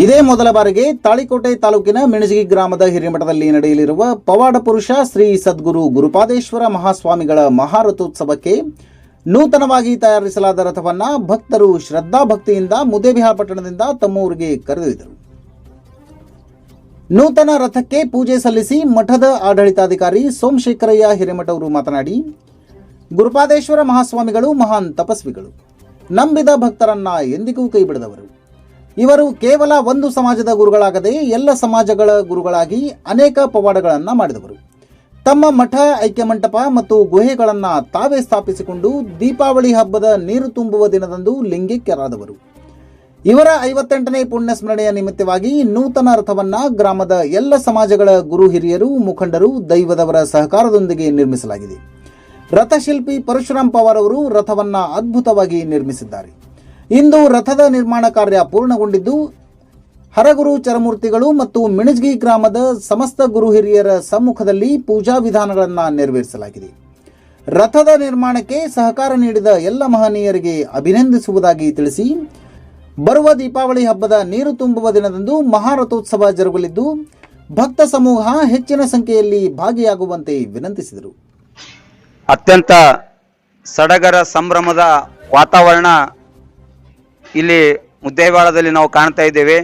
ಇದೇ ಮೊದಲ ಬಾರಿಗೆ ತಾಳಿಕೋಟೆ ತಾಲೂಕಿನ ಮಿಣಜಗಿ ಗ್ರಾಮದ ಹಿರಿಮಠದಲ್ಲಿ ನಡೆಯಲಿರುವ ಪವಾಡ ಪುರುಷ ಶ್ರೀ ಸದ್ಗುರು ಗುರುಪಾದೇಶ್ವರ ಮಹಾಸ್ವಾಮಿಗಳ ಮಹಾರಥೋತ್ಸವಕ್ಕೆ ನೂತನವಾಗಿ ತಯಾರಿಸಲಾದ ರಥವನ್ನ ಭಕ್ತರು ಶ್ರದ್ಧಾಭಕ್ತಿಯಿಂದ ಮುದೇಬಿಹಾಳ ಪಟ್ಟಣದಿಂದ ತಮ್ಮ ಊರಿಗೆ ಕರೆದೊಯ್ದರು. ನೂತನ ರಥಕ್ಕೆ ಪೂಜೆ ಸಲ್ಲಿಸಿ ಮಠದ ಆಡಳಿತಾಧಿಕಾರಿ ಸೋಮಶೇಖರಯ್ಯ ಹಿರೇಮಠ ಅವರು ಮಾತನಾಡಿ, ಗುರುಪಾದೇಶ್ವರ ಮಹಾಸ್ವಾಮಿಗಳು ಮಹಾನ್ ತಪಸ್ವಿಗಳು. ನಂಬಿದ ಭಕ್ತರನ್ನ ಎಂದಿಗೂ ಕೈಬಿಡದವರು. ಇವರು ಕೇವಲ ಒಂದು ಸಮಾಜದ ಗುರುಗಳಾಗದೆ ಎಲ್ಲ ಸಮಾಜಗಳ ಗುರುಗಳಾಗಿ ಅನೇಕ ಪವಾಡಗಳನ್ನು ಮಾಡಿದವರು. ತಮ್ಮ ಮಠ, ಐಕ್ಯಮಂಟಪ ಮತ್ತು ಗುಹೆಗಳನ್ನು ತಾವೇ ಸ್ಥಾಪಿಸಿಕೊಂಡು ದೀಪಾವಳಿ ಹಬ್ಬದ ನೀರು ತುಂಬುವ ದಿನದಂದು ಲಿಂಗಿಕ್ಯರಾದವರು ಇವರ ಐವತ್ತೆಂಟನೇ ಪುಣ್ಯ ಸ್ಮರಣೆಯ ನಿಮಿತ್ತವಾಗಿ ನೂತನ ರಥವನ್ನು ಗ್ರಾಮದ ಎಲ್ಲ ಸಮಾಜಗಳ ಗುರು ಹಿರಿಯರು, ಮುಖಂಡರು, ದೈವದವರ ಸಹಕಾರದೊಂದಿಗೆ ನಿರ್ಮಿಸಲಾಗಿದೆ. ರಥಶಿಲ್ಪಿ ಪರಶುರಾಮ್ ಪವಾರ್ ಅವರು ರಥವನ್ನು ಅದ್ಭುತವಾಗಿ ನಿರ್ಮಿಸಿದ್ದಾರೆ. ಇಂದು ರಥದ ನಿರ್ಮಾಣ ಕಾರ್ಯ ಪೂರ್ಣಗೊಂಡಿದ್ದು, ಹರಗುರು ಚರಮೂರ್ತಿಗಳು ಮತ್ತು ಮಿಣಜ್ಗಿ ಗ್ರಾಮದ ಸಮಸ್ತ ಗುರು ಹಿರಿಯರ ಸಮ್ಮುಖದಲ್ಲಿ ಪೂಜಾ ವಿಧಾನಗಳನ್ನು ನೆರವೇರಿಸಲಾಗಿದೆ. ರಥದ ನಿರ್ಮಾಣಕ್ಕೆ ಸಹಕಾರ ನೀಡಿದ ಎಲ್ಲ ಮಹನೀಯರಿಗೆ ಅಭಿನಂದಿಸುವುದಾಗಿ ತಿಳಿಸಿ, ಬರುವ ದೀಪಾವಳಿ ಹಬ್ಬದ ನೀರು ತುಂಬುವ ದಿನದಂದು ಮಹಾರಥೋತ್ಸವ ಜರುಗಲಿದ್ದು, ಭಕ್ತ ಸಮೂಹ ಹೆಚ್ಚಿನ ಸಂಖ್ಯೆಯಲ್ಲಿ ಭಾಗಿಯಾಗುವಂತೆ ವಿನಂತಿಸಿದರು. ಅತ್ಯಂತ ಸಡಗರ ಸಂಭ್ರಮದ ವಾತಾವರಣ ಇಲ್ಲಿ ಮುದ್ದೇವಾಳದಲ್ಲಿ ನಾವು ಕಾಣ್ತಾ ಇದ್ದೇವೆ.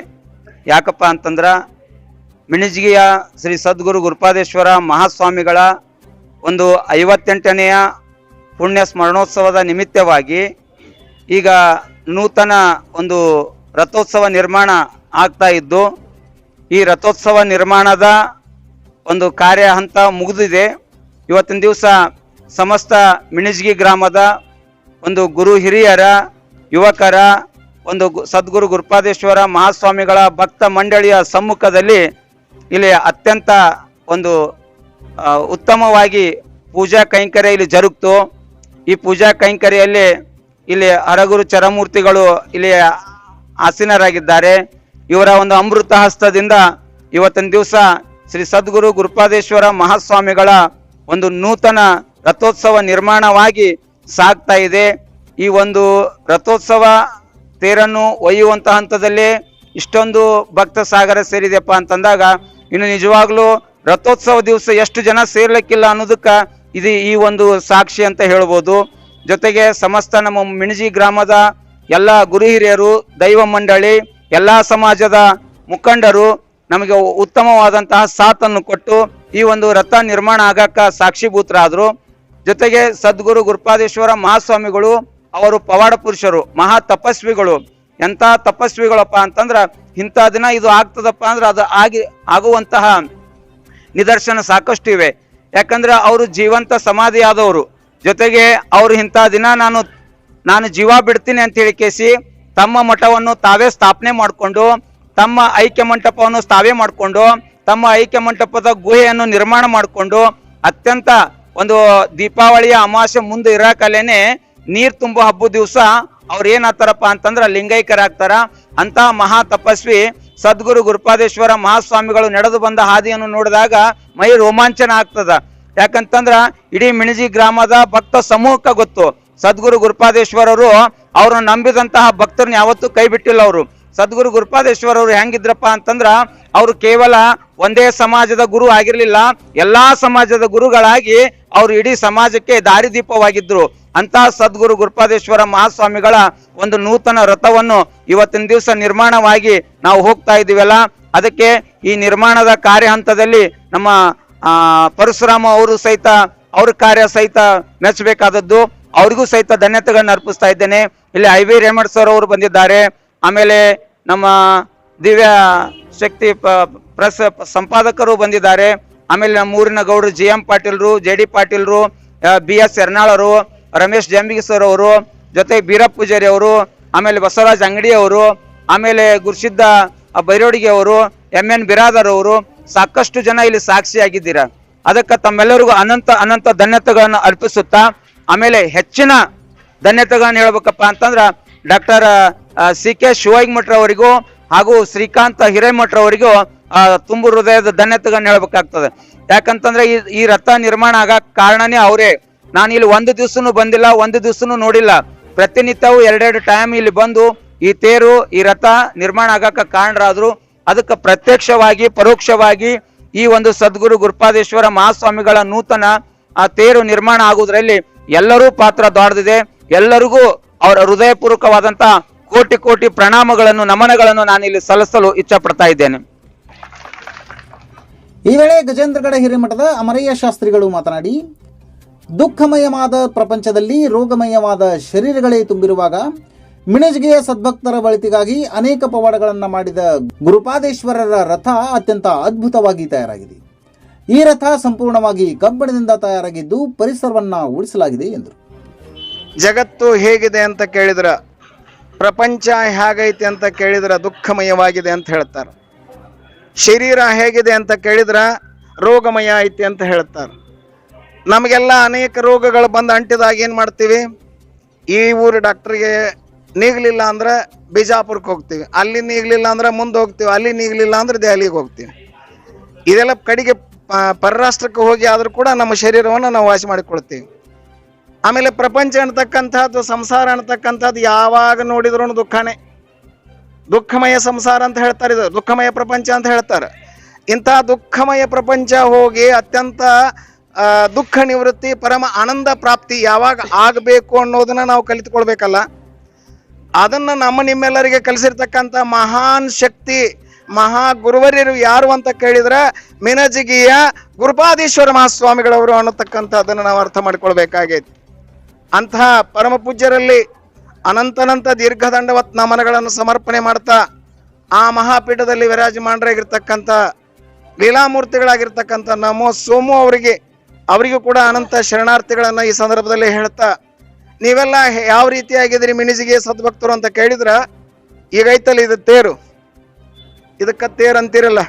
ಯಾಕಪ್ಪ ಅಂತಂದ್ರ ಮಿಣಿಜಿಗೆಯ ಶ್ರೀ ಸದ್ಗುರು ಗುರುಪಾದೇಶ್ವರ ಮಹಾಸ್ವಾಮಿಗಳ ಒಂದು ಐವತ್ತೆಂಟನೆಯ ಪುಣ್ಯ ಸ್ಮರಣೋತ್ಸವದ ನಿಮಿತ್ತವಾಗಿ ಈಗ ನೂತನ ಒಂದು ರಥೋತ್ಸವ ನಿರ್ಮಾಣ ಆಗ್ತಾ ಇದ್ದು, ಈ ರಥೋತ್ಸವ ನಿರ್ಮಾಣದ ಒಂದು ಕಾರ್ಯ ಹಂತ ಮುಗಿದಿದೆ. ಇವತ್ತಿನ ದಿವಸ ಸಮಸ್ತ ಮಿಣಿಜ್ಗಿ ಗ್ರಾಮದ ಒಂದು ಗುರು ಹಿರಿಯರ, ಯುವಕರ ಒಂದು ಸದ್ಗುರು ಗುರುಪಾದೇಶ್ವರ ಮಹಾಸ್ವಾಮಿಗಳ ಭಕ್ತ ಮಂಡಳಿಯ ಸಮ್ಮುಖದಲ್ಲಿ ಇಲ್ಲಿ ಅತ್ಯಂತ ಒಂದು ಉತ್ತಮವಾಗಿ ಪೂಜಾ ಕೈಂಕರ್ಯ ಇಲ್ಲಿ ಜರುಗ್ತು. ಈ ಪೂಜಾ ಕೈಂಕರ್ಯಲ್ಲಿ ಇಲ್ಲಿ ಹರಗುರು ಚರಮೂರ್ತಿಗಳು ಇಲ್ಲಿ ಆಸೀನರಾಗಿದ್ದಾರೆ. ಇವರ ಒಂದು ಅಮೃತ ಹಸ್ತದಿಂದ ಇವತ್ತಿನ ದಿವಸ ಶ್ರೀ ಸದ್ಗುರು ಗುರುಪಾದೇಶ್ವರ ಮಹಾಸ್ವಾಮಿಗಳ ಒಂದು ನೂತನ ರಥೋತ್ಸವ ನಿರ್ಮಾಣವಾಗಿ ಸಾಗ್ತಾ ಇದೆ. ಈ ಒಂದು ರಥೋತ್ಸವ ತೇರನ್ನು ಒಯ್ಯುವಂತ ಹಂತದಲ್ಲಿ ಇಷ್ಟೊಂದು ಭಕ್ತ ಸಾಗರ ಸೇರಿದೆಯಪ್ಪ ಅಂತಂದಾಗ, ಇನ್ನು ನಿಜವಾಗ್ಲೂ ರಥೋತ್ಸವ ದಿವಸ ಎಷ್ಟು ಜನ ಸೇರ್ಲಿಕ್ಕಿಲ್ಲ ಅನ್ನೋದಕ್ಕೆ ಇದು ಈ ಒಂದು ಸಾಕ್ಷಿ ಅಂತ ಹೇಳ್ಬೋದು. ಜೊತೆಗೆ ಸಮಸ್ತ ನಮ್ಮ ಮಿಣಜಿ ಗ್ರಾಮದ ಎಲ್ಲ ಗುರು ಹಿರಿಯರು, ದೈವ ಮಂಡಳಿ, ಎಲ್ಲ ಸಮಾಜದ ಮುಖಂಡರು ನಮಗೆ ಉತ್ತಮವಾದಂತಹ ಸಾಥನ್ನು ಕೊಟ್ಟು ಈ ಒಂದು ರಥ ನಿರ್ಮಾಣ ಆಗಕ್ಕ ಸಾಕ್ಷಿಭೂತರಾದ್ರು. ಜೊತೆಗೆ ಸದ್ಗುರು ಗುರುಪಾದೇಶ್ವರ ಮಹಾಸ್ವಾಮಿಗಳು ಅವರು ಪವಾಡ ಪುರುಷರು, ಮಹಾ ತಪಸ್ವಿಗಳು. ಎಂಥ ತಪಸ್ವಿಗಳಪ್ಪ ಅಂತಂದ್ರ ಇಂಥ ದಿನ ಇದು ಆಗ್ತದಪ್ಪ ಅಂದ್ರೆ ಅದು ಆಗಿ, ಆಗುವಂತಹ ನಿದರ್ಶನ ಸಾಕಷ್ಟು ಇವೆ. ಯಾಕಂದ್ರೆ ಅವರು ಜೀವಂತ ಸಮಾಧಿ ಆದವರು ಜೊತೆಗೆ ಅವರು ಇಂಥ ದಿನ ನಾನು ನಾನು ಜೀವ ಬಿಡ್ತೀನಿ ಅಂತ ಹೇಳಿ ಕೇಸಿ ತಮ್ಮ ಮಠವನ್ನು ತಾವೇ ಸ್ಥಾಪನೆ ಮಾಡಿಕೊಂಡು, ತಮ್ಮ ಐಕ್ಯ ಮಂಟಪವನ್ನು ತಾವೇ ಮಾಡಿಕೊಂಡು, ತಮ್ಮ ಐಕ್ಯ ಮಂಟಪದ ಗುಹೆಯನ್ನು ನಿರ್ಮಾಣ ಮಾಡಿಕೊಂಡು, ಅತ್ಯಂತ ಒಂದು ದೀಪಾವಳಿಯ ಅಮಾವಾಸ್ಯೆ ಮುಂದೆ ಇರಕಲೇನೆ ನೀರ್ ತುಂಬೋ ಹಬ್ಬ ದಿವಸ ಅವ್ರು ಏನಾಗ್ತಾರಪ್ಪ ಅಂತಂದ್ರ ಲಿಂಗೈಕ್ಯರಾಗ್ತಾರ. ಅಂತ ಮಹಾ ತಪಸ್ವಿ ಸದ್ಗುರು ಗುರುಪಾದೇಶ್ವರ ಮಹಾಸ್ವಾಮಿಗಳು ನಡೆದು ಬಂದ ಹಾದಿಯನ್ನು ನೋಡಿದಾಗ ಮೈ ರೋಮಾಂಚನ ಆಗ್ತದ. ಯಾಕಂತಂದ್ರ ಇಡೀ ಮಿಣಜಿ ಗ್ರಾಮದ ಭಕ್ತ ಸಮೂಹಕ್ಕೆ ಗೊತ್ತು. ಸದ್ಗುರು ಗುರುಪಾದೇಶ್ವರರು ಅವ್ರನ್ನ ನಂಬಿದಂತಹ ಭಕ್ತರನ್ನ ಯಾವತ್ತೂ ಕೈ ಬಿಟ್ಟಿಲ್ಲ ಅವರು. ಸದ್ಗುರು ಗುರುಪಾದೇಶ್ವರ ಅವ್ರು ಹೆಂಗಿದ್ರಪ್ಪ ಅಂತಂದ್ರ ಅವರು ಕೇವಲ ಒಂದೇ ಸಮಾಜದ ಗುರು ಆಗಿರ್ಲಿಲ್ಲ. ಎಲ್ಲಾ ಸಮಾಜದ ಗುರುಗಳಾಗಿ ಅವರು ಇಡೀ ಸಮಾಜಕ್ಕೆ ದಾರಿದೀಪವಾಗಿದ್ರು. ಅಂತ ಸದ್ಗುರು ಗುರುಪಾದೇಶ್ವರ ಮಹಾಸ್ವಾಮಿಗಳ ಒಂದು ನೂತನ ರಥವನ್ನು ಇವತ್ತಿನ ದಿವಸ ನಿರ್ಮಾಣವಾಗಿ ನಾವು ಹೋಗ್ತಾ ಇದ್ದೀವಲ್ಲ. ಅದಕ್ಕೆ ಈ ನಿರ್ಮಾಣದ ಕಾರ್ಯ ಹಂತದಲ್ಲಿ ನಮ್ಮ ಪರಶುರಾಮ ಅವರು ಸಹಿತ, ಅವ್ರ ಕಾರ್ಯ ಸಹಿತ ಮೆಚ್ಚಬೇಕಾದದ್ದು. ಅವ್ರಿಗೂ ಸಹಿತ ಧನ್ಯತೆಗಳನ್ನು ಅರ್ಪಿಸ್ತಾ ಇದ್ದೇನೆ. ಇಲ್ಲಿ ಐ ವಿ ರೇಮಡ್ ಸರ್ ಅವರು ಬಂದಿದ್ದಾರೆ. ಆಮೇಲೆ ನಮ್ಮ ದಿವ್ಯ ಶಕ್ತಿ ಪ್ರಸ, ಸಂಪಾದಕರು ಬಂದಿದ್ದಾರೆ. ಆಮೇಲೆ ನಮ್ಮ ಊರಿನ ಗೌಡರು ಜಿ ಎಂ ಪಾಟೀಲ್ರು, ಜೆ ಡಿ ಪಾಟೀಲ್ರು ಬಿ ಎಸ್ ಎರ್ನಾಳರು ರಮೇಶ್ ಜಂಬಿಗಿ ಸರ್ ಅವರು ಜೊತೆ ಬೀರಪ್ಪ ಪೂಜಾರಿ ಅವರು ಆಮೇಲೆ ಬಸವರಾಜ್ ಅಂಗಡಿ ಅವರು ಆಮೇಲೆ ಗುರುಸಿದ್ದ ಬೈರೋಡಿಗೆ ಅವರು ಎಂ ಎನ್ ಬಿರಾದರ್ ಅವರು ಸಾಕಷ್ಟು ಜನ ಇಲ್ಲಿ ಸಾಕ್ಷಿಯಾಗಿದ್ದೀರಾ ಅದಕ್ಕೆ ತಮ್ಮೆಲ್ಲರಿಗೂ ಅನಂತ ಅನಂತ ಧನ್ಯತೆಗಳನ್ನು ಅರ್ಪಿಸುತ್ತಾ ಆಮೇಲೆ ಹೆಚ್ಚಿನ ಧನ್ಯತೆಗಳನ್ನು ಹೇಳ್ಬೇಕಪ್ಪ ಅಂತಂದ್ರೆ ಡಾಕ್ಟರ್ ಸಿ ಕೆ ಅವರಿಗೂ ಹಾಗೂ ಶ್ರೀಕಾಂತ ಹಿರೇಮಠ್ರ ಅವರಿಗೂ ಆ, ತುಂಬು ಹೃದಯದ ಧನ್ಯತೆಗಳನ್ನು ಹೇಳ್ಬೇಕಾಗ್ತದೆ. ಯಾಕಂತಂದ್ರೆ ಈ ಈ ರಥ ನಿರ್ಮಾಣ ಆಗ ಕಾರಣನೇ ಅವರೇ. ನಾನು ಇಲ್ಲಿ ಒಂದು ದಿವಸನೂ ಬಂದಿಲ್ಲ, ಒಂದು ದಿವಸನು ನೋಡಿಲ್ಲ. ಪ್ರತಿನಿತ್ಯವೂ ಎರಡೆರಡು ಟೈಮ್ ಇಲ್ಲಿ ಬಂದು ಈ ತೇರು, ಈ ರಥ ನಿರ್ಮಾಣ ಆಗಕ್ಕೆ ಕಾರಣರಾದ್ರು. ಅದಕ್ಕೆ ಪ್ರತ್ಯಕ್ಷವಾಗಿ, ಪರೋಕ್ಷವಾಗಿ ಈ ಒಂದು ಸದ್ಗುರು ಗುರುಪಾದೇಶ್ವರ ಮಹಾಸ್ವಾಮಿಗಳ ನೂತನ ಆ ತೇರು ನಿರ್ಮಾಣ ಆಗುವುದರಲ್ಲಿ ಎಲ್ಲರೂ ಪಾತ್ರ ದೊಡ್ಡದಿದೆ. ಎಲ್ಲರಿಗೂ ಅವರ ಹೃದಯಪೂರ್ವಕವಾದಂತಹ ಕೋಟಿ ಕೋಟಿ ಪ್ರಣಾಮಗಳನ್ನು, ನಮನಗಳನ್ನು ನಾನು ಇಲ್ಲಿ ಸಲ್ಲಿಸಲು ಇಚ್ಛೆ ಪಡ್ತಾ ಇದ್ದೇನೆ. ಈ ವೇಳೆ ಗಜೇಂದ್ರಗಡ ಹಿರೇಮಠದ ಅಮರಯ್ಯ ಶಾಸ್ತ್ರಿಗಳು ಮಾತನಾಡಿ ದುಃಖಮಯವಾದ ಪ್ರಪಂಚದಲ್ಲಿ ರೋಗಮಯವಾದ ಶರೀರಗಳೇ ತುಂಬಿರುವಾಗ ಮಿಣಜ್ಗೆಯ ಸದ್ಭಕ್ತರ ಬಳತಿಗಾಗಿ ಅನೇಕ ಪವಾಡಗಳನ್ನು ಮಾಡಿದ ಗುರುಪಾದೇಶ್ವರರ ರಥ ಅತ್ಯಂತ ಅದ್ಭುತವಾಗಿ ತಯಾರಾಗಿದೆ. ಈ ರಥ ಸಂಪೂರ್ಣವಾಗಿ ಕಬ್ಬಿಣದಿಂದ ತಯಾರಾಗಿದ್ದು ಪರಿಸರವನ್ನ ಉಳಿಸಲಾಗಿದೆ ಎಂದರು. ಜಗತ್ತು ಹೇಗಿದೆ ಅಂತ ಕೇಳಿದ್ರ, ಪ್ರಪಂಚ ಹೇಗೈತೆ ಅಂತ ಕೇಳಿದ್ರ ದುಃಖಮಯವಾಗಿದೆ ಅಂತ ಹೇಳ್ತಾರೆ. ಶರೀರ ಹೇಗಿದೆ ಅಂತ ಕೇಳಿದ್ರ, ರೋಗಮಯ ಐತೆ ಅಂತ ಹೇಳ್ತಾರೆ. ನಮಗೆಲ್ಲ ಅನೇಕ ರೋಗಗಳು ಬಂದು ಅಂಟಿದಾಗ ಏನು ಮಾಡ್ತೀವಿ? ಈ ಊರು ಡಾಕ್ಟ್ರಿಗೆ ನೀಗ್ಲಿಲ್ಲ ಅಂದ್ರೆ ಬಿಜಾಪುರಕ್ಕೆ ಹೋಗ್ತೀವಿ. ಅಲ್ಲಿ ನೀಗ್ಲಿಲ್ಲ ಅಂದ್ರೆ ಮುಂದೆ ಹೋಗ್ತೀವಿ. ಅಲ್ಲಿ ನೀಗ್ಲಿಲ್ಲ ಅಂದ್ರೆ ದೆಹಲಿಗೆ ಹೋಗ್ತೀವಿ. ಇದೆಲ್ಲ ಕಡೆಗೆ ಪರರಾಷ್ಟ್ರಕ್ಕೆ ಹೋಗಿ ಆದರೂ ಕೂಡ ನಮ್ಮ ಶರೀರವನ್ನು ನಾವು ವಾಸಿ ಮಾಡಿಕೊಳ್ತೀವಿ. ಆಮೇಲೆ ಪ್ರಪಂಚ ಅನ್ನತಕ್ಕಂಥದ್ದು, ಸಂಸಾರ ಅನ್ನತಕ್ಕಂಥದ್ದು ಯಾವಾಗ ನೋಡಿದ್ರು ದುಃಖನೇ. ದುಃಖಮಯ ಸಂಸಾರ ಅಂತ ಹೇಳ್ತಾರೆ ಇದು. ದುಃಖಮಯ ಪ್ರಪಂಚ ಅಂತ ಹೇಳ್ತಾರೆ. ಇಂಥ ದುಃಖಮಯ ಪ್ರಪಂಚ ಹೋಗಿ ಅತ್ಯಂತ ದುಃಖ ನಿವೃತ್ತಿ, ಪರಮ ಆನಂದ ಪ್ರಾಪ್ತಿ ಯಾವಾಗ ಆಗಬೇಕು ಅನ್ನೋದನ್ನ ನಾವು ಕಲಿತುಕೊಳ್ಬೇಕಲ್ಲ. ಅದನ್ನ ನಮ್ಮ ನಿಮ್ಮೆಲ್ಲರಿಗೆ ಕಲಿಸಿರ್ತಕ್ಕಂಥ ಮಹಾನ್ ಶಕ್ತಿ, ಮಹಾ ಗುರುವರ್ಯರು ಯಾರು ಅಂತ ಕೇಳಿದ್ರೆ ಮಿನಜಿಗಿಯ ಗುರುಪಾದೀಶ್ವರ ಮಹಾಸ್ವಾಮಿಗಳವರು ಅನ್ನತಕ್ಕಂಥದ್ದನ್ನು ನಾವು ಅರ್ಥ ಮಾಡಿಕೊಳ್ಬೇಕಾಗೈತಿ. ಅಂತಹ ಪರಮ ಪೂಜ್ಯರಲ್ಲಿ ಅನಂತನಂತ ದೀರ್ಘದಂಡವತ್ ನಮನಗಳನ್ನು ಸಮರ್ಪಣೆ ಮಾಡ್ತಾ ಆ ಮಹಾಪೀಠದಲ್ಲಿ ವಿರಾಜಮಾನರಾಗಿರ್ತಕ್ಕಂಥ ಲೀಲಾಮೂರ್ತಿಗಳಾಗಿರ್ತಕ್ಕಂಥ ನಮೋ ಸೋಮು ಅವರಿಗೆ ಅವರಿಗೂ ಕೂಡ ಅನಂತ ಶರಣಾರ್ಥಿಗಳನ್ನ ಈ ಸಂದರ್ಭದಲ್ಲಿ ಹೇಳ್ತಾ, ನೀವೆಲ್ಲ ಯಾವ ರೀತಿಯಾಗಿದ್ದೀರಿ ಮಿಣಿಜಿಗೆ ಸದ್ಭಕ್ತರು ಅಂತ ಕೇಳಿದ್ರ, ಈಗ ಐತಲ್ಲ ಇದು ತೇರು. ಇದಕ್ಕೆ ತೇರು ಅಂತಿರಲ್ಲ,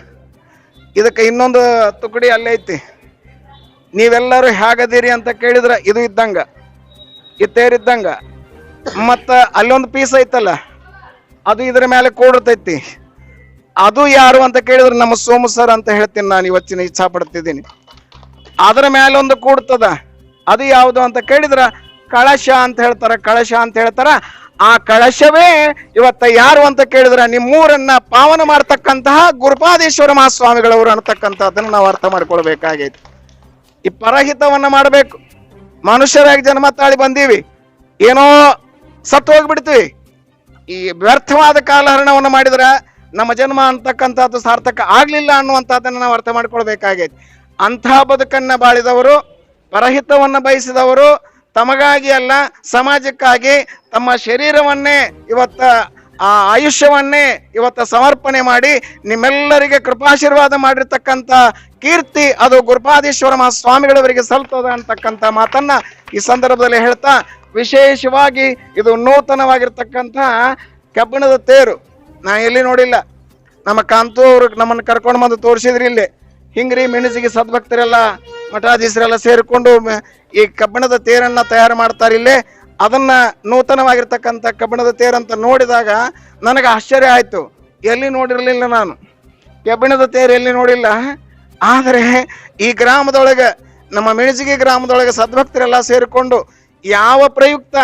ಇದಕ್ಕೆ ಇನ್ನೊಂದು ತುಕಡಿ ಅಲ್ಲೇ ಐತಿ. ನೀವೆಲ್ಲರೂ ಹೇಗದೀರಿ ಅಂತ ಕೇಳಿದ್ರ, ಇದು ಇದ್ದಂಗ. ಈ ತೇರಿದ್ದಂಗ ಮತ್ತ ಅಲ್ಲೊಂದು ಪೀಸ್ ಐತಲ್ಲ, ಅದು ಇದ್ರ ಮೇಲೆ ಕೂಡಿರ್ತೈತಿ. ಅದು ಯಾರು ಅಂತ ಕೇಳಿದ್ರೆ ನಮ್ಮ ಸೋಮು ಸರ್ ಅಂತ ಹೇಳ್ತೀನಿ ನಾನು ಇವತ್ತಿನ ಇಚ್ಛಾ ಪಡ್ತಿದ್ದೀನಿ ಅದರ ಮೇಲೊಂದು ಕೂಡ್ತದ. ಅದು ಯಾವುದು ಅಂತ ಕೇಳಿದ್ರ, ಕಳಶ ಅಂತ ಹೇಳ್ತಾರ, ಕಳಶ ಅಂತ ಹೇಳ್ತಾರ. ಆ ಕಳಶವೇ ಇವತ್ತ ಯಾರು ಅಂತ ಕೇಳಿದ್ರ, ನಿಮ್ಮೂರನ್ನ ಪಾವನ ಮಾಡ್ತಕ್ಕಂತಹ ಗುರುಪಾದೇಶ್ವರ ಮಹಾಸ್ವಾಮಿಗಳವರು ಅನ್ನತಕ್ಕಂಥದ್ದನ್ನ ನಾವು ಅರ್ಥ ಮಾಡ್ಕೊಳ್ಬೇಕಾಗೈತಿ. ಈ ಪರಹಿತವನ್ನ ಮಾಡಬೇಕು. ಮನುಷ್ಯರಾಗಿ ಜನ್ಮ ತಾಳಿ ಬಂದೀವಿ. ಏನೋ ಸತ್ತು ಹೋಗ್ಬಿಡ್ತೀವಿ. ಈ ವ್ಯರ್ಥವಾದ ಕಾಲಹರಣವನ್ನು ಮಾಡಿದ್ರ ನಮ್ಮ ಜನ್ಮ ಅಂತಕ್ಕಂಥದ್ದು ಸಾರ್ಥಕ ಆಗ್ಲಿಲ್ಲ ಅನ್ನುವಂಥದ್ದನ್ನು ನಾವು ಅರ್ಥ ಮಾಡ್ಕೊಳ್ಬೇಕಾಗೈತಿ. ಅಂತಹ ಬದುಕನ್ನು ಬಾಳಿದವರು, ಪರಹಿತವನ್ನ ಬಯಸಿದವರು, ತಮಗಾಗಿ ಅಲ್ಲ, ಸಮಾಜಕ್ಕಾಗಿ ತಮ್ಮ ಶರೀರವನ್ನೇ ಇವತ್ತ, ಆ ಆಯುಷ್ಯವನ್ನೇ ಇವತ್ತ ಸಮರ್ಪಣೆ ಮಾಡಿ ನಿಮ್ಮೆಲ್ಲರಿಗೆ ಕೃಪಾಶೀರ್ವಾದ ಮಾಡಿರ್ತಕ್ಕಂಥ ಕೀರ್ತಿ ಅದು ಗುರುಪಾದೀಶ್ವರ ಮಹಾಸ್ವಾಮಿಗಳವರಿಗೆ ಸಲ್ತದ ಅಂತಕ್ಕಂಥ ಮಾತನ್ನ ಈ ಸಂದರ್ಭದಲ್ಲಿ ಹೇಳ್ತಾ, ವಿಶೇಷವಾಗಿ ಇದು ನೂತನವಾಗಿರ್ತಕ್ಕಂಥ ಕಬ್ಬಿಣದ ತೇರು. ನಾ ಎಲ್ಲಿ ನೋಡಿಲ್ಲ. ನಮ್ಮ ಕಾಂತು ಅವರು ನಮ್ಮನ್ನು ಕರ್ಕೊಂಡು ಬಂದು ತೋರಿಸಿದ್ರಿ ಇಲ್ಲಿ. ಹಿಂಗ್ರಿ ಮೆಣಸಿಗೆ ಸದ್ಭಕ್ತರೆಲ್ಲ, ಮಠಾಧೀಶರೆಲ್ಲ ಸೇರಿಕೊಂಡು ಈ ಕಬ್ಬಿಣದ ತೇರನ್ನ ತಯಾರು ಮಾಡ್ತಾರೆ ಇಲ್ಲಿ. ಅದನ್ನ ನೂತನವಾಗಿರ್ತಕ್ಕಂಥ ಕಬ್ಬಿಣದ ತೇರಂತ ನೋಡಿದಾಗ ನನಗೆ ಆಶ್ಚರ್ಯ ಆಯಿತು. ಎಲ್ಲಿ ನೋಡಿರಲಿಲ್ಲ ನಾನು. ಕಬ್ಬಿಣದ ತೇರು ಎಲ್ಲಿ ನೋಡಿಲ್ಲ. ಆದರೆ ಈ ಗ್ರಾಮದೊಳಗೆ, ನಮ್ಮ ಮೆಣಸಿಗೆ ಗ್ರಾಮದೊಳಗೆ ಸದ್ಭಕ್ತರೆಲ್ಲ ಸೇರಿಕೊಂಡು ಯಾವ ಪ್ರಯುಕ್ತ,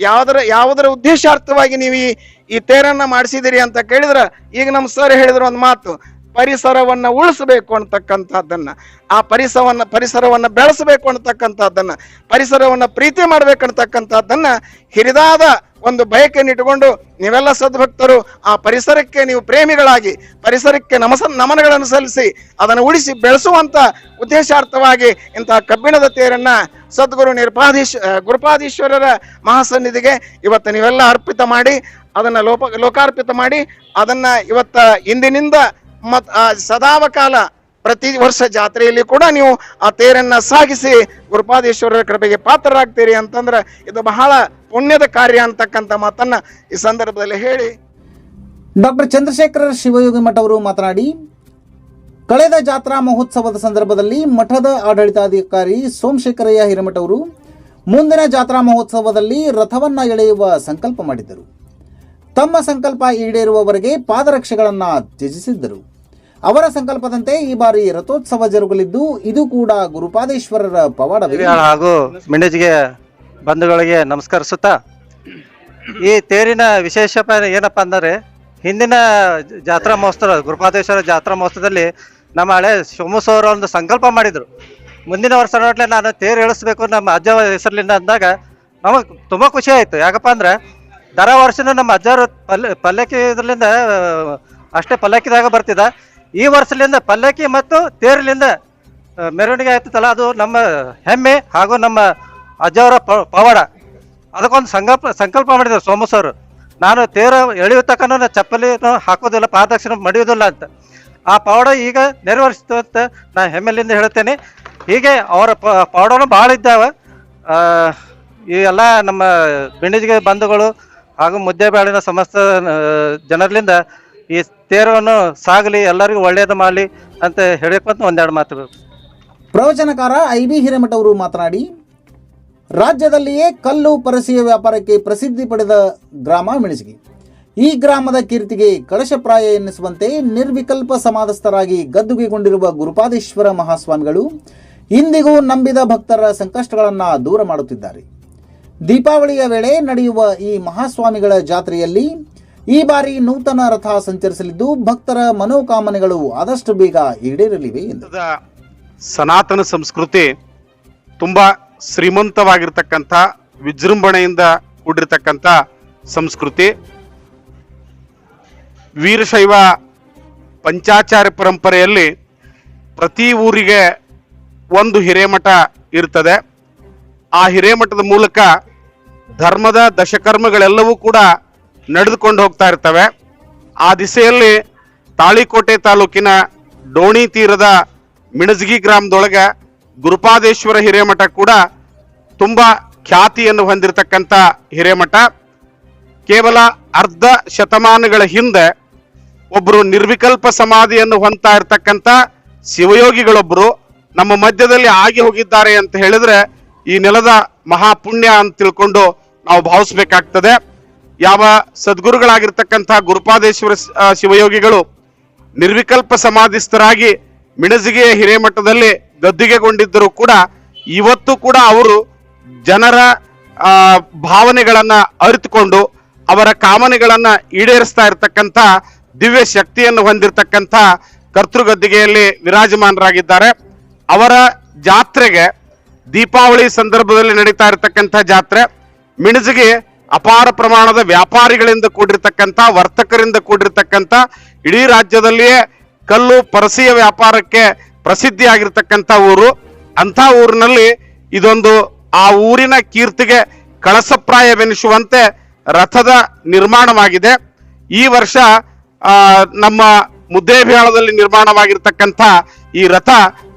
ಯಾವುದರ ಯಾವುದರ ಉದ್ದೇಶಾರ್ಥವಾಗಿ ನೀವು ಈ ಈ ತೇರನ್ನ ಮಾಡಿಸಿದಿರಿ ಅಂತ ಕೇಳಿದ್ರೆ, ಈಗ ನಮ್ಮ ಸರ್ ಹೇಳಿದ್ರು ಒಂದು ಮಾತು. ಪರಿಸರವನ್ನ ಉಳಿಸಬೇಕು ಅಂತಕ್ಕಂಥದ್ದನ್ನ, ಆ ಪರಿಸರವನ್ನ ಪರಿಸರವನ್ನ ಬೆಳೆಸಬೇಕು ಅಂತಕ್ಕಂಥದ್ದನ್ನ, ಪರಿಸರವನ್ನ ಪ್ರೀತಿ ಮಾಡ್ಬೇಕಂತಕ್ಕಂಥದ್ದನ್ನ ಹಿರಿದಾದ ಒಂದು ಬಯಕೆಯನ್ನು ಇಟ್ಟುಕೊಂಡು ನೀವೆಲ್ಲ ಸದ್ಭಕ್ತರು ಆ ಪರಿಸರಕ್ಕೆ ನೀವು ಪ್ರೇಮಿಗಳಾಗಿ, ಪರಿಸರಕ್ಕೆ ನಮಸ, ನಮನಗಳನ್ನು ಸಲ್ಲಿಸಿ ಅದನ್ನು ಉಳಿಸಿ ಬೆಳೆಸುವಂತ ಉದ್ದೇಶಾರ್ಥವಾಗಿ ಇಂತಹ ಕಬ್ಬಿಣದ ತೇರನ್ನ ಸದ್ಗುರು ನಿರ್ಪಾಧೀಶ್ ಗುರುಪಾಧೀಶ್ವರರ ಮಹಾಸನ್ನಿಧಿಗೆ ಇವತ್ತು ನೀವೆಲ್ಲ ಅರ್ಪಿತ ಮಾಡಿ, ಅದನ್ನ ಲೋಪ, ಲೋಕಾರ್ಪಿತ ಮಾಡಿ, ಅದನ್ನ ಇವತ್ತ ಇಂದಿನಿಂದ ಮತ್ ಸದಾವಕಾಲ ಪ್ರತಿ ವರ್ಷ ಜಾತ್ರೆಯಲ್ಲಿ ಕೂಡ ನೀವು ಆ ತೇರನ್ನ ಸಾಗಿಸಿ ಗುರುಪಾದೇಶ್ವರರ ಕೃಪೆಗೆ ಪಾತ್ರರಾಗ್ತೀರಿ ಅಂತಂದ್ರೆ ಇದು ಬಹಳ ಪುಣ್ಯದ ಕಾರ್ಯ ಅಂತಕ್ಕಂಥ ಮಾತನ್ನ ಈ ಸಂದರ್ಭದಲ್ಲಿ ಹೇಳಿ. ಡಾಕ್ಟರ್ ಚಂದ್ರಶೇಖರ ಶಿವಯೋಗಿ ಮಠ ಅವರು ಮಾತನಾಡಿ, ಕಳೆದ ಜಾತ್ರಾ ಮಹೋತ್ಸವದ ಸಂದರ್ಭದಲ್ಲಿ ಮಠದ ಆಡಳಿತಾಧಿಕಾರಿ ಸೋಮಶೇಖರಯ್ಯ ಹಿರೇಮಠ ಅವರು ಮುಂದಿನ ಜಾತ್ರಾ ಮಹೋತ್ಸವದಲ್ಲಿ ರಥವನ್ನ ಎಳೆಯುವ ಸಂಕಲ್ಪ ಮಾಡಿದ್ದರು. ತಮ್ಮ ಸಂಕಲ್ಪ ಈಡೇರುವವರೆಗೆ ಪಾದರಕ್ಷೆಗಳನ್ನು ತ್ಯಜಿಸಿದ್ದರು. ಅವರ ಸಂಕಲ್ಪದಂತೆ ಈ ಬಾರಿ ರಥೋತ್ಸವ ಜರುಗಲಿದ್ದು, ಇದು ಕೂಡ ಗುರುಪಾದೇಶ್ವರರ ಪವಾಡ ಹಾಗೂ ಮಿಂಡಜ್ಗೆ ಬಂಧುಗಳಿಗೆ ನಮಸ್ಕರಿಸುತ್ತ, ಈ ತೇರಿನ ವಿಶೇಷ ಏನಪ್ಪ ಅಂದರೆ, ಹಿಂದಿನ ಜಾತ್ರಾ ಮಹೋತ್ಸವ, ಗುರುಪಾದೇಶ್ವರ ಜಾತ್ರಾ ಮಹೋತ್ಸವದಲ್ಲಿ ನಮ್ಮ ಹಳೆ ಸೋಮಸೋರ ಒಂದು ಸಂಕಲ್ಪ ಮಾಡಿದ್ರು. ಮುಂದಿನ ವರ್ಷ ನೋಡ್ಲೆ ನಾನು ತೇರು ಇಳಿಸ್ಬೇಕು ನಮ್ಮ ಅಜ್ಜ ಹೆಸರಿನಿಂದ ಅಂದಾಗ ನಮಗೆ ತುಂಬ ಖುಷಿ ಆಯಿತು. ಯಾಕಪ್ಪ ಅಂದ್ರೆ, ದರ ವರ್ಷನೂ ನಮ್ಮ ಅಜ್ಜರು ಪಲ್ಯ ಪಲ್ಲಕ್ಕಿ ಇದರಿಂದ, ಅಷ್ಟೇ ಪಲ್ಲಕ್ಕಿದಾಗ ಬರ್ತಿದ್ದ. ಈ ವರ್ಷದಿಂದ ಪಲ್ಲಕ್ಕಿ ಮತ್ತು ತೇರಿನಿಂದ ಆ, ಮೆರವಣಿಗೆ ಆಯ್ತಲ್ಲ ಅದು ನಮ್ಮ ಹೆಮ್ಮೆ ಹಾಗೂ ನಮ್ಮ ಅಜ್ಜವರ ಪವಾಡ. ಅದಕ್ಕೊಂದು ಸಂಕಲ್ಪ ಸಂಕಲ್ಪ ಮಾಡಿದ್ರು ಸೋಮಸರು ನಾನು ತೇರ ಎಳೆಯುವ ತಕ್ಕ ನಾನು ಚಪ್ಪಲಿ ಹಾಕೋದಿಲ್ಲ ಪಾದಕ್ಷಿಣ ಮಡಿಯೋದಿಲ್ಲ ಅಂತ. ಆ ಪವಾಡ ಈಗ ನೆರವೇರಿಸ್ತು ಅಂತ ನಾನು ಹೆಮ್ಮೆಲಿಂದ ಹೇಳ್ತೇನೆ ಹೀಗೆ ಅವರ ಪವಾಡನು ಭಾಳ ಇದ್ದಾವೆ. ಈ ಎಲ್ಲ ನಮ್ಮ ಬೆಣ್ಣಿಜಿಗೆ ಬಂಧುಗಳು ಹಾಗೂ ಮುದ್ದೆಬೇಳಿನ ಸಮಸ್ತ ಜನರಿಂದ ಈ ತೇರವನ್ನು ಸಾಗಲಿ, ಎಲ್ಲರಿಗೂ ಒಳ್ಳೆಯದು ಮಾಡಲಿ ಅಂತ ಹೇಳಕ್ಕೆ ಒಂದೆರಡು ಮಾತುಗಳು ಪ್ರವಚನಕಾರ ಐ ಬಿ ಹಿರೇಮಠ ಅವರು ಮಾತನಾಡಿ, ರಾಜ್ಯದಲ್ಲಿಯೇ ಕಲ್ಲು ಪರಸಿಯ ವ್ಯಾಪಾರಕ್ಕೆ ಪ್ರಸಿದ್ಧಿ ಪಡೆದ ಗ್ರಾಮ ಮೆಣಸಿಗೆ. ಈ ಗ್ರಾಮದ ಕೀರ್ತಿಗೆ ಕಳಶಪ್ರಾಯ ಎನ್ನಿಸುವಂತೆ ನಿರ್ವಿಕಲ್ಪ ಸಮಾಧಸ್ಥರಾಗಿ ಗದ್ದುಗೆಗೊಂಡಿರುವ ಗುರುಪಾದೇಶ್ವರ ಮಹಾಸ್ವಾಮಿಗಳು ಇಂದಿಗೂ ನಂಬಿದ ಭಕ್ತರ ಸಂಕಷ್ಟಗಳನ್ನು ದೂರ ಮಾಡುತ್ತಿದ್ದಾರೆ. ದೀಪಾವಳಿಯ ವೇಳೆ ನಡೆಯುವ ಈ ಮಹಾಸ್ವಾಮಿಗಳ ಜಾತ್ರೆಯಲ್ಲಿ ಈ ಬಾರಿ ನೂತನ ರಥ ಸಂಚರಿಸಲಿದ್ದು ಭಕ್ತರ ಮನೋಕಾಮನೆಗಳು ಆದಷ್ಟು ಬೇಗ ಈಡೇರಲಿವೆ ಎಂದು. ಸನಾತನ ಸಂಸ್ಕೃತಿ ತುಂಬಾ ಶ್ರೀಮಂತವಾಗಿರ್ತಕ್ಕಂಥ, ವಿಜೃಂಭಣೆಯಿಂದ ಕೂಡಿರ್ತಕ್ಕಂಥ ಸಂಸ್ಕೃತಿ. ವೀರಶೈವ ಪಂಚಾಚಾರ್ಯ ಪರಂಪರೆಯಲ್ಲಿ ಪ್ರತಿ ಊರಿಗೆ ಒಂದು ಹಿರೇಮಠ ಇರ್ತದೆ. ಆ ಹಿರೇಮಠದ ಮೂಲಕ ಧರ್ಮದ ದಶಕರ್ಮಗಳೆಲ್ಲವೂ ಕೂಡ ನಡೆದುಕೊಂಡು ಹೋಗ್ತಾ ಇರ್ತವೆ. ಆ ದಿಸೆಯಲ್ಲಿ ತಾಳಿಕೋಟೆ ತಾಲೂಕಿನ ಡೋಣಿ ತೀರದ ಮಿಣಜಗಿ ಗ್ರಾಮದೊಳಗೆ ಗುರುಪಾದೇಶ್ವರ ಹಿರೇಮಠ ಕೂಡ ತುಂಬ ಖ್ಯಾತಿಯನ್ನು ಹೊಂದಿರತಕ್ಕಂಥ ಹಿರೇಮಠ. ಕೇವಲ ಅರ್ಧ ಶತಮಾನಗಳ ಹಿಂದೆ ಒಬ್ಬರು ನಿರ್ವಿಕಲ್ಪ ಸಮಾಧಿಯನ್ನು ಹೊಂದ್ತಾ ಇರತಕ್ಕಂಥ ಶಿವಯೋಗಿಗಳೊಬ್ಬರು ನಮ್ಮ ಮಧ್ಯದಲ್ಲಿ ಆಗಿ ಹೋಗಿದ್ದಾರೆ ಅಂತ ಹೇಳಿದ್ರೆ ಈ ನೆಲದ ಮಹಾಪುಣ್ಯ ಅಂತ ತಿಳ್ಕೊಂಡು ನಾವು ಭಾವಿಸ್ಬೇಕಾಗ್ತದೆ. ಯಾವ ಸದ್ಗುರುಗಳಾಗಿರ್ತಕ್ಕಂತಹ ಗುರುಪಾದೇಶ್ವರ ಶಿವಯೋಗಿಗಳು ನಿರ್ವಿಕಲ್ಪ ಸಮಾಧಿಸ್ಥರಾಗಿ ಮಿಣಜಿಗೆಯ ಹಿರೇಮಠದಲ್ಲಿ ಗದ್ದಿಗೆಗೊಂಡಿದ್ದರೂ ಕೂಡ ಇವತ್ತು ಕೂಡ ಅವರು ಜನರ ಭಾವನೆಗಳನ್ನ ಅರಿತುಕೊಂಡು ಅವರ ಕಾಮನೆಗಳನ್ನ ಈಡೇರಿಸ್ತಾ ಇರತಕ್ಕಂಥ ದಿವ್ಯ ಶಕ್ತಿಯನ್ನು ಹೊಂದಿರತಕ್ಕಂಥ ಕರ್ತೃಗದ್ದಿಗೆಯಲ್ಲಿ ವಿರಾಜಮಾನರಾಗಿದ್ದಾರೆ. ಅವರ ಜಾತ್ರೆಗೆ ದೀಪಾವಳಿ ಸಂದರ್ಭದಲ್ಲಿ ನಡೀತಾ ಇರತಕ್ಕಂತ ಜಾತ್ರೆ. ಮಿಣಜಿಗೆ ಅಪಾರ ಪ್ರಮಾಣದ ವ್ಯಾಪಾರಿಗಳಿಂದ ಕೂಡಿರ್ತಕ್ಕಂಥ, ವರ್ತಕರಿಂದ ಕೂಡಿರ್ತಕ್ಕಂಥ, ಇಡೀ ರಾಜ್ಯದಲ್ಲಿಯೇ ಕಲ್ಲು ಪರಸಿಯ ವ್ಯಾಪಾರಕ್ಕೆ ಪ್ರಸಿದ್ಧಿಯಾಗಿರ್ತಕ್ಕಂಥ ಊರು. ಅಂಥ ಊರಿನಲ್ಲಿ ಇದೊಂದು, ಆ ಊರಿನ ಕೀರ್ತಿಗೆ ಕಳಸಪ್ರಾಯವೆನಿಸುವಂತೆ ರಥದ ನಿರ್ಮಾಣವಾಗಿದೆ. ಈ ವರ್ಷ ನಮ್ಮ ಮುದ್ದೇಬೇಳದಲ್ಲಿ ನಿರ್ಮಾಣವಾಗಿರ್ತಕ್ಕಂಥ ಈ ರಥ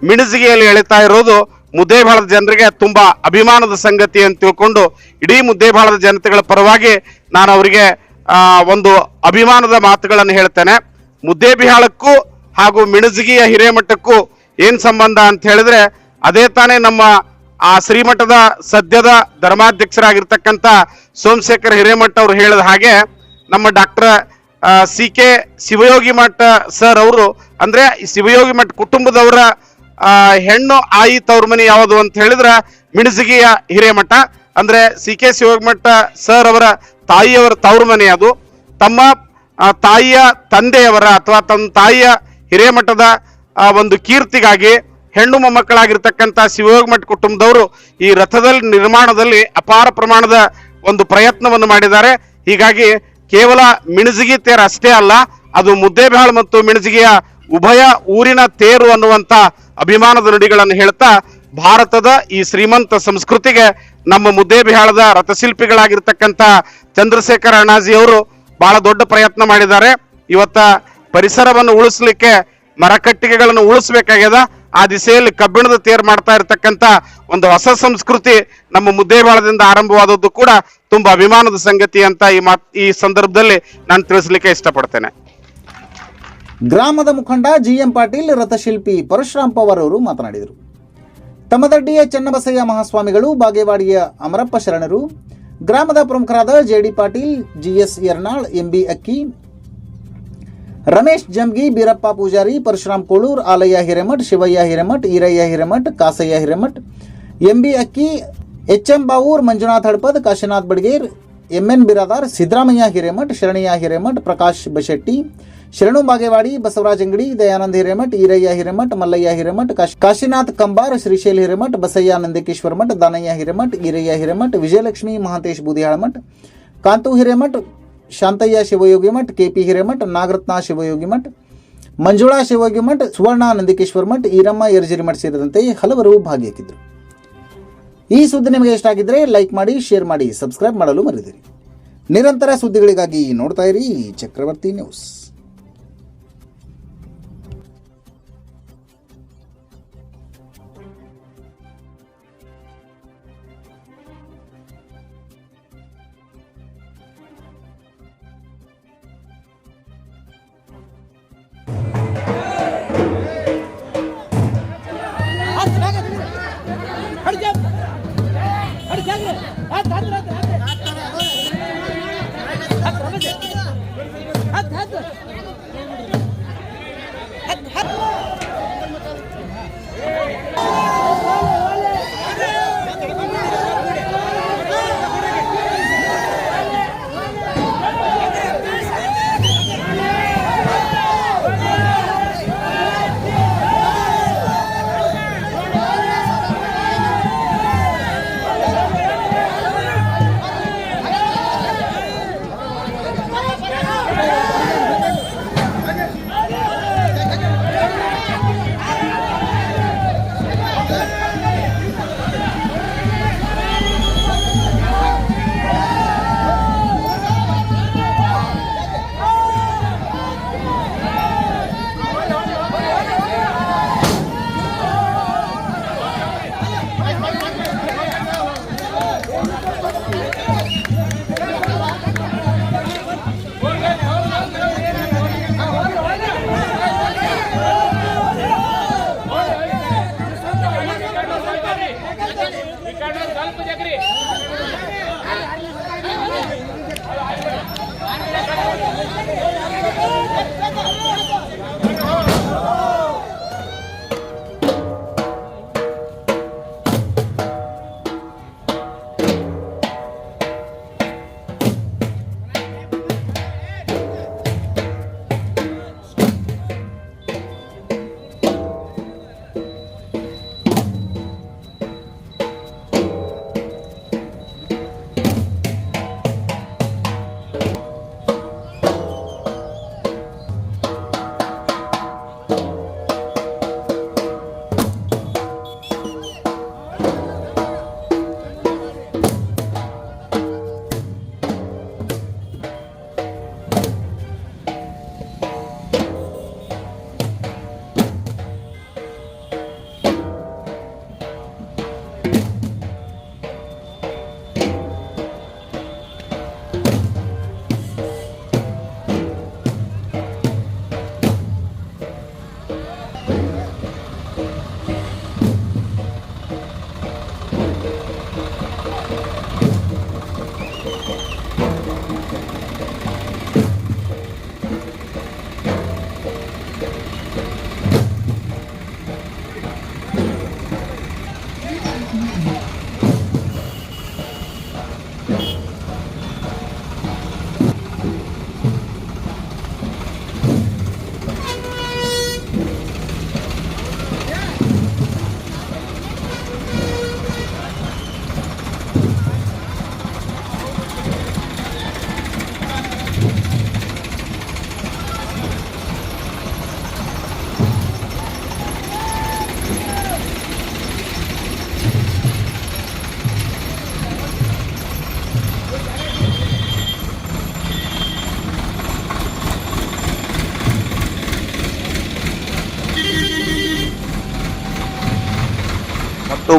ಮಿಣಜಿಗೆಯಲ್ಲಿ ಎಳಿತಾ ಇರೋದು ಮುದ್ದೇಬೇಳದ ಜನರಿಗೆ ತುಂಬಾ ಅಭಿಮಾನದ ಸಂಗತಿ ಅಂತ ತಿಳ್ಕೊಂಡು ಇಡೀ ಮುದ್ದೇಬಾಳದ ಜನತೆಗಳ ಪರವಾಗಿ ನಾನು ಅವರಿಗೆ ಒಂದು ಅಭಿಮಾನದ ಮಾತುಗಳನ್ನು ಹೇಳ್ತೇನೆ. ಮುದ್ದೇಬಿಹಾಳಕ್ಕೂ ಹಾಗೂ ಮಿಣಜಗಿಯ ಹಿರೇಮಠಕ್ಕೂ ಏನ್ ಸಂಬಂಧ ಅಂತ ಹೇಳಿದ್ರೆ, ಅದೇ ತಾನೇ ನಮ್ಮ, ಆ, ಶ್ರೀಮಠದ ಸದ್ಯದ ಧರ್ಮಾಧ್ಯಕ್ಷರಾಗಿರ್ತಕ್ಕಂಥ ಸೋಮಶೇಖರ್ ಹಿರೇಮಠ ಅವರು ಹೇಳಿದ ಹಾಗೆ, ನಮ್ಮ ಡಾಕ್ಟರ್ ಸಿ ಕೆ ಶಿವಯೋಗಿ ಮಠ ಸರ್ ಅವರು, ಅಂದ್ರೆ ಶಿವಯೋಗಿ ಮಠ ಕುಟುಂಬದವರ ಹೆಣ್ಣು ಆಯಿ ತವ್ರ ಮನೆ ಯಾವುದು ಅಂತ ಹೇಳಿದ್ರೆ ಮಿಣಸಗಿಯ ಹಿರೇಮಠ, ಅಂದ್ರೆ ಸಿ ಕೆ ಶಿವಮಠ ಸರ್ ಅವರ ತಾಯಿಯವರ ತವ್ರ ಮನೆ ಅದು. ತಮ್ಮ ತಾಯಿಯ ತಂದೆಯವರ ಅಥವಾ ತಮ್ಮ ತಾಯಿಯ ಹಿರೇಮಠದ ಒಂದು ಕೀರ್ತಿಗಾಗಿ ಹೆಣ್ಣು ಮೊಮ್ಮಕ್ಕಳಾಗಿರ್ತಕ್ಕಂಥ ಶಿವಯೋಗ ಮಠ ಕುಟುಂಬದವರು ಈ ರಥದಲ್ಲಿ ನಿರ್ಮಾಣದಲ್ಲಿ ಅಪಾರ ಪ್ರಮಾಣದ ಒಂದು ಪ್ರಯತ್ನವನ್ನು ಮಾಡಿದ್ದಾರೆ. ಹೀಗಾಗಿ ಕೇವಲ ಮಿಣಜಿಗಿ ತೇರು ಅಷ್ಟೇ ಅಲ್ಲ, ಅದು ಮುದ್ದೇಬಾಳ್ ಮತ್ತು ಮಿಣಜಿಗೆಯ ಉಭಯ ಊರಿನ ತೇರು ಅನ್ನುವಂತ ಅಭಿಮಾನದ ನುಡಿಗಳನ್ನು ಹೇಳ್ತಾ ಭಾರತದ ಈ ಶ್ರೀಮಂತ ಸಂಸ್ಕೃತಿಗೆ ನಮ್ಮ ಮುದ್ದೇಬಿಹಾಳದ ರಥಶಿಲ್ಪಿಗಳಾಗಿರ್ತಕ್ಕಂಥ ಚಂದ್ರಶೇಖರ ಅಣ್ಣಾಜಿ ಅವರು ಬಹಳ ದೊಡ್ಡ ಪ್ರಯತ್ನ ಮಾಡಿದ್ದಾರೆ. ಇವತ್ತ ಪರಿಸರವನ್ನು ಉಳಿಸ್ಲಿಕ್ಕೆ ಮರಕಟ್ಟಿಗೆಗಳನ್ನು ಉಳಿಸ್ಬೇಕಾಗ್ಯದ. ಆ ದಿಸೆಯಲ್ಲಿ ಕಬ್ಬಿಣದ ತೇರು ಮಾಡ್ತಾ ಇರತಕ್ಕಂತ ಒಂದು ಹೊಸ ಸಂಸ್ಕೃತಿ ನಮ್ಮ ಮುದ್ದೇಬಾಳದಿಂದ ಆರಂಭವಾದದ್ದು ಕೂಡ ತುಂಬಾ ಅಭಿಮಾನದ ಸಂಗತಿ ಅಂತ ಈ ಮಾತ್ ಈ ಸಂದರ್ಭದಲ್ಲಿ ನಾನು ತಿಳಿಸ್ಲಿಕ್ಕೆ ಇಷ್ಟಪಡ್ತೇನೆ. ಗ್ರಾಮದ ಮುಖಂಡ ಜಿಎಂ ಪಾಟೀಲ್, ರಥಶಿಲ್ಪಿ ಪರಶುರಾಮ್ ಪವಾರ್ ಅವರು ಮಾತನಾಡಿದರು. ತಮ್ಮದಡ್ಡಿಯ ಚನ್ನಬಸಯ್ಯ ಮಹಾಸ್ವಾಮಿಗಳು, ಬಾಗೇವಾಡಿಯ ಅಮರಪ್ಪ ಶರಣರು, ಗ್ರಾಮದ ಪ್ರಮುಖರಾದ JD Patil GS Yarnal MB Akki, Ramesh Jangi Beerappa Pujari, Parashuram Kolur, Alayya Hiremath, Shivayya Hiremath, Irayya Hiremath, Kasayya Hiremath MB Akki, H M Bavur, Manjunath Hadpad, Kashinath Badger MN Biradar, Siddaramayya Hiremath Sharanayya Hiremath, Prakash Bashetti Sharanu Bagewadi, Basavaraj ಅಂಗಡಿ, ದಯಾನಂದ ಹಿರೇಮಠ್, ಈರಯ್ಯ ಹಿರೇಮಠ್, ಮಲ್ಲಯ್ಯ ಹಿರೇಮಠ್, ಕಾಶ್- ಕಾಶಿನಾಥ್ ಕಂಬಾರ್, ಶ್ರೀಶೈಲ್ ಹಿರೇಮಠ್, ಬಸಯ್ಯ ನಂದಿಕೇಶ್ವರ ಮಠ, Danayya Hiremath, Irayya Hiremath, Vijayalakshmi Mahantesh Boodihal Math, Kantu Hiremath, Shantayya Shivayogi Math, KP Hiremath, Nagaratna Shivayogi Math, Manjula Shivayogi ಮಠ, ಸುವರ್ಣ ನಂದಿಕೇಶ್ವರ ಮಠ, ಈರಮ್ಮ ಯರ್ಜಿರಿ ಮಠ ಸೇರಿದಂತೆ ಹಲವರು ಭಾಗಿಯಾಗಿದ್ದರು. ಈ ಸುದ್ದಿ ನಿಮಗೆ ಇಷ್ಟ ಆಗಿದ್ರೆ like ಮಾಡಿ, ಶೇರ್ ಮಾಡಿ, ಸಬ್ಸ್ಕ್ರೈಬ್ ಮಾಡಲು ಮರೆದಿರಿ ನಿರಂತರ ಸುದ್ದಿಗಳಿಗಾಗಿ ನೋಡ್ತಾ ಇರಿ ಚಕ್ರವರ್ತಿ ನ್ಯೂಸ್. ಹಾ 来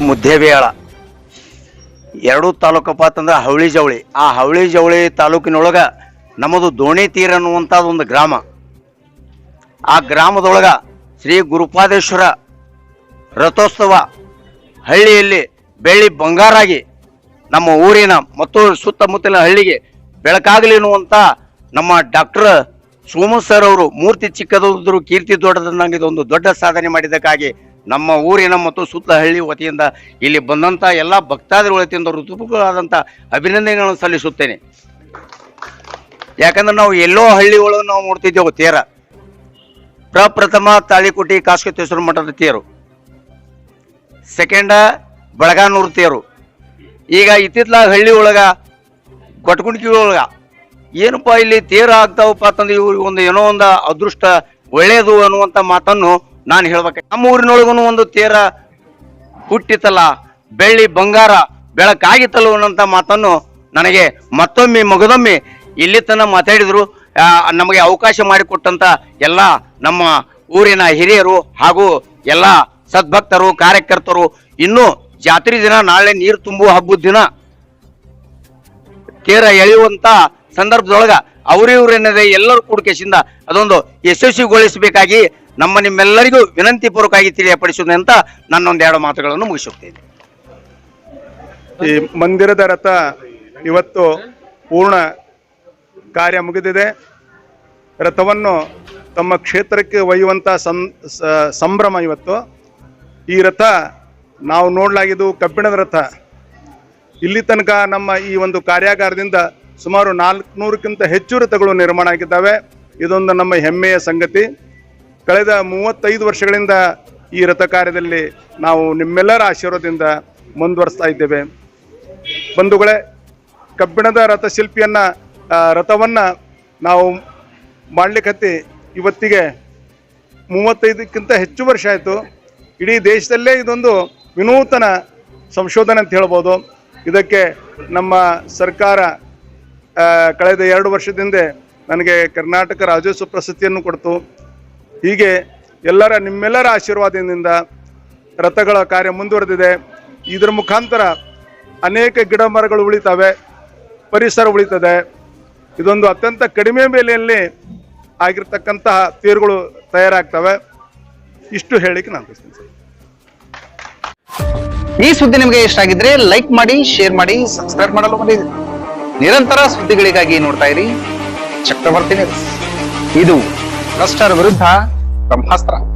ಮುದ್ದೇಬೇಳ ಎರಡು ತಾಲೂಕಪ್ಪ ಅಂತಂದ್ರೆ ಹವಳಿ ಜವಳಿ. ಆ ಹವಳಿ ಜವಳಿ ತಾಲೂಕಿನೊಳಗೆ ನಮ್ಮದು ದೋಣಿ ತೀರ ಅನ್ನುವಂಥದ್ದು ಒಂದು ಗ್ರಾಮ. ಆ ಗ್ರಾಮದೊಳಗ ಶ್ರೀ ಗುರುಪಾದೇಶ್ವರ ರಥೋತ್ಸವ ಹಳ್ಳಿಯಲ್ಲಿ ಬೆಳ್ಳಿ ಬಂಗಾರಾಗಿ ನಮ್ಮ ಊರಿನ ಮತ್ತು ಸುತ್ತಮುತ್ತಲಿನ ಹಳ್ಳಿಗೆ ಬೆಳಕಾಗಲಿ ಅನ್ನುವಂಥ ನಮ್ಮ ಡಾಕ್ಟರ್ ಸೋಮ ಸರ್ ಅವರು ಮೂರ್ತಿ ಚಿಕ್ಕದಾದರೂ ಕೀರ್ತಿ ದೊಡ್ಡದನ್ನಾಗಿ ಒಂದು ದೊಡ್ಡ ಸಾಧನೆ ಮಾಡಿದ್ದಕ್ಕಾಗಿ ನಮ್ಮ ಊರಿನ ಮತ್ತು ಸುತ್ತ ಹಳ್ಳಿ ವತಿಯಿಂದ ಇಲ್ಲಿ ಬಂದಂಥ ಎಲ್ಲ ಭಕ್ತಾದಿಗಳ ವತಿಯಿಂದ ಋತುಪುಗಳಾದಂಥ ಅಭಿನಂದನೆಗಳನ್ನು ಸಲ್ಲಿಸುತ್ತೇನೆ. ಯಾಕಂದ್ರೆ ನಾವು ಎಲ್ಲೋ ಹಳ್ಳಿ ಒಳಗೆ ನಾವು ನೋಡ್ತಿದ್ದೇವೆ ತೇರ. ಪ್ರಪ್ರಥಮ ತಾಳಿಕೋಟಿ ಕಾಸ್ಕತೇಶ್ವರ ಮಠದ ತೇರು. ಸೆಕೆಂಡ ಬೆಳಗಾನೂರು ತೇರು. ಈಗ ಇತ್ತಿತ್ಲ ಹಳ್ಳಿ ಒಳಗ ಕೊಟ್ಕುಂಡ್ಕಿ ಒಳಗ, ಏನಪ್ಪ ಇಲ್ಲಿ ತೇರು ಆಗ್ತಾವಪ್ಪ ಅಂತಂದ್ರೆ ಇವ್ರಿಗೆ ಒಂದು ಏನೋ ಒಂದು ಅದೃಷ್ಟ ಒಳ್ಳೇದು ಅನ್ನುವಂಥ ಮಾತನ್ನು ನಾನು ಹೇಳ್ಬೇಕು ನಮ್ಮ ಊರಿನೊಳಗೂ ಒಂದು ತೇರ ಹುಟ್ಟಿತಲ್ಲ, ಬೆಳ್ಳಿ ಬಂಗಾರ ಬೆಳಕಾಗಿತ್ತಲ್ಲ ಅನ್ನೋಂಥ ಮಾತನ್ನು ನನಗೆ ಮತ್ತೊಮ್ಮೆ ಮಗದೊಮ್ಮೆ ಇಲ್ಲಿ ತನ ಮಾತಾಡಿದ್ರು. ನಮಗೆ ಅವಕಾಶ ಮಾಡಿಕೊಟ್ಟಂಥ ಎಲ್ಲ ನಮ್ಮ ಊರಿನ ಹಿರಿಯರು ಹಾಗೂ ಎಲ್ಲ ಸದ್ಭಕ್ತರು, ಕಾರ್ಯಕರ್ತರು, ಇನ್ನು ಜಾತ್ರೆ ದಿನ ನಾಳೆ ನೀರು ತುಂಬುವ ಹಬ್ಬದ ದಿನ. ತೇರ ಎಳೆಯುವಂತ ಸಂದರ್ಭದೊಳಗ ಅವರಿವ್ರೇನಿದೆ ಎಲ್ಲರೂ ಕೂಡಿಕೆಸಿಂದ ಅದೊಂದು ಯಶಸ್ವಿಗೊಳಿಸಬೇಕಾಗಿ ನಮ್ಮ ನಿಮ್ಮೆಲ್ಲರಿಗೂ ವಿನಂತಿ ಪೂರ್ವಕವಾಗಿ ತಿಳಿಯಪಡಿಸುವುದು ಅಂತ ನನ್ನೊಂದೆರಡು ಮಾತುಗಳನ್ನು ಮುಗಿಸುತ್ತೇನೆ. ಈ ಮಂದಿರದ ರಥ ಇವತ್ತು ಪೂರ್ಣ ಕಾರ್ಯ ಮುಗಿದಿದೆ. ರಥವನ್ನು ತಮ್ಮ ಕ್ಷೇತ್ರಕ್ಕೆ ಒಯ್ಯುವಂಥ ಸಂಭ್ರಮ ಇವತ್ತು. ಈ ರಥ ನಾವು ನೋಡಲಾಗಿದ್ದು ಕಬ್ಬಿಣದ ರಥ. ಇಲ್ಲಿ ತನಕ ನಮ್ಮ ಈ ಒಂದು ಕಾರ್ಯಾಗಾರದಿಂದ ಸುಮಾರು ನಾಲ್ಕುನೂರಕ್ಕಿಂತ ಹೆಚ್ಚು ರಥಗಳು ನಿರ್ಮಾಣ ಆಗಿದ್ದಾವೆ. ಇದೊಂದು ನಮ್ಮ ಹೆಮ್ಮೆಯ ಸಂಗತಿ. ಕಳೆದ ಮೂವತ್ತೈದು ವರ್ಷಗಳಿಂದ ಈ ರಥ ಕಾರ್ಯದಲ್ಲಿ ನಾವು ನಿಮ್ಮೆಲ್ಲರ ಆಶೀರ್ವಾದದಿಂದ ಮುಂದುವರಿಸ್ತಾ ಇದ್ದೇವೆ. ಬಂಧುಗಳೇ, ಕಬ್ಬಿಣದ ರಥಶಿಲ್ಪಿಯನ್ನು ರಥವನ್ನು ನಾವು ಮಾಡಲಿಕ್ಕೆ ಇವತ್ತಿಗೆ ಮೂವತ್ತೈದಕ್ಕಿಂತ ಹೆಚ್ಚು ವರ್ಷ ಆಯಿತು. ಇಡೀ ದೇಶದಲ್ಲೇ ಇದೊಂದು ವಿನೂತನ ಸಂಶೋಧನೆ ಅಂತ ಹೇಳ್ಬೋದು. ಇದಕ್ಕೆ ನಮ್ಮ ಸರ್ಕಾರ ಕಳೆದ ಎರಡು ವರ್ಷದಿಂದ ನನಗೆ ಕರ್ನಾಟಕ ರಾಜ್ಯೋತ್ಸವ ಪ್ರಶಸ್ತಿಯನ್ನು ಕೊಡ್ತು. ಹೀಗೆ ಎಲ್ಲರ ನಿಮ್ಮೆಲ್ಲರ ಆಶೀರ್ವಾದದಿಂದ ರಥಗಳ ಕಾರ್ಯ ಮುಂದುವರೆದಿದೆ. ಇದರ ಮುಖಾಂತರ ಅನೇಕ ಗಿಡ ಮರಗಳು ಉಳಿತವೆ, ಪರಿಸರ ಉಳಿತದೆ. ಇದೊಂದು ಅತ್ಯಂತ ಕಡಿಮೆ ಬೆಲೆಯಲ್ಲಿ ಆಗಿರ್ತಕ್ಕಂತಹ ತೀರುಗಳು ತಯಾರಾಗ್ತವೆ. ಇಷ್ಟು ಹೇಳಿಕ್ಕೆ ನಾನು ಈ ಸುದ್ದಿ ನಿಮಗೆ ಇಷ್ಟ ಆಗಿದ್ರೆ ಲೈಕ್ ಮಾಡಿ, ಶೇರ್ ಮಾಡಿ, ಸಬ್ಸ್ಕ್ರೈಬ್ ಮಾಡಲು ನಿರಂತರ ಸುದ್ದಿಗಳಿಗಾಗಿ ನೋಡ್ತಾ ಇರಿ. ಚಕ್ರವರ್ತಿ ಇದು ಭ್ರಷ್ಟರ ವಿರುದ್ಧ ಬ್ರಹ್ಮಾಸ್ತ್ರ.